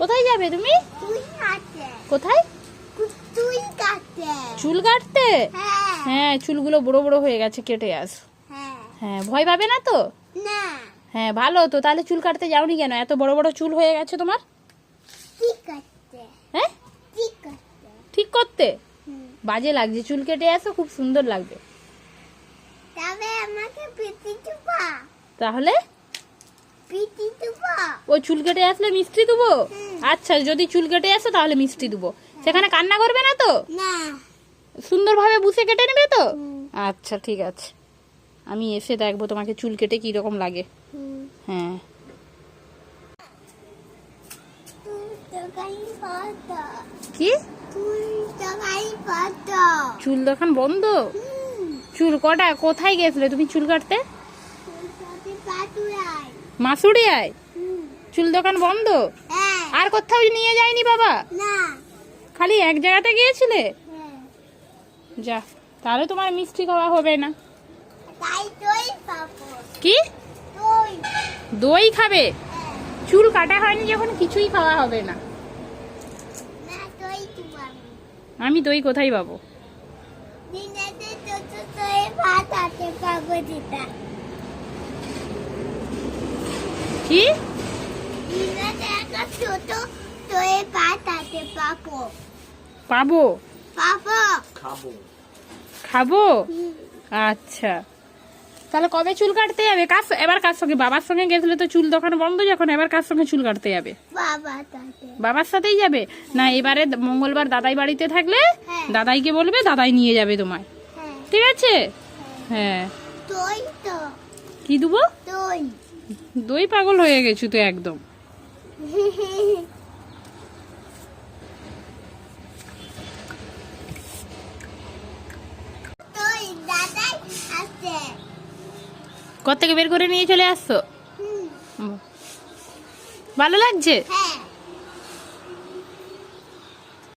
কোথায় যাবে তুমি? কোথায়? চুল কাটতে? হ্যাঁ। হ্যাঁ চুলগুলো বড় বড় হয়ে গেছে কেটে আস। হ্যাঁ। হ্যাঁ ভয় পাবে না তো? হ্যাঁ ভালো তো তাহলে চুল কাটতে যাওনি কেন? এত বড় বড় চুল হয়ে গেছে তোমার? ঠিক হ্যাঁ? ঠিক করতে? বাজে লাগছে চুল কেটে আসো খুব সুন্দর লাগবে। তাহলে? ও চুল কেটে আসলে মিস্ত্রি দেবো। আচ্ছা যদি চুল কেটে আসো তাহলে মিষ্টি দেবো। সেখানে কান্না করবে না তো? না। সুন্দরভাবে বুসে কেটে নেবে তো? আচ্ছা ঠিক আছে। আমি এসে দেখব তোমাকে চুল কেটে কি রকম লাগে। হ্যাঁ। কি? চুল দোকান বন্ধ? চুল কটা? কোথায় গেছিলে তুমি চুল কাটতে? পাতুরাই মাসুড়িয়ায়? চুল দোকান বন্ধ? হ্যাঁ। আর কোথাও নিয়ে যায়নি বাবা? না। খালি এক জায়গাতে গিয়েছিলে? হ্যাঁ। যা তাহলে তোমার মিষ্টি খাওয়া হবে না। কি? দই। খাবে? হ্যাঁ। চুল কাটা হয়নি যখন কিছুই খাওয়া হবে না। আমি। দই কোথায় পাবো? কি? ছোট পাবো? পাবো পাবো খাব? হুম। আচ্ছা। তাহলে কবে চুল কাটতে যাবে? কার এবার কার সঙ্গে? বাবার সঙ্গে গেছিলে তো চুল দোকান বন্ধ যখন এবার কার সঙ্গে চুল কাটতে যাবে? বাবার সাথেই যাবে? না এবারে মঙ্গলবার দাদাই বাড়িতে থাকলে হ্যাঁ। দাদাইকে বলবে দাদাই নিয়ে যাবে তোমায়। হ্যাঁ। ঠিক আছে? হ্যাঁ। তুই কি দেবো? দই পাগল হয়ে গেছো তো একদম তুই দাদাই আছে ঘর থেকে বের করে নিয়ে চলে আসছো। ভালো লাগছে হ্যাঁ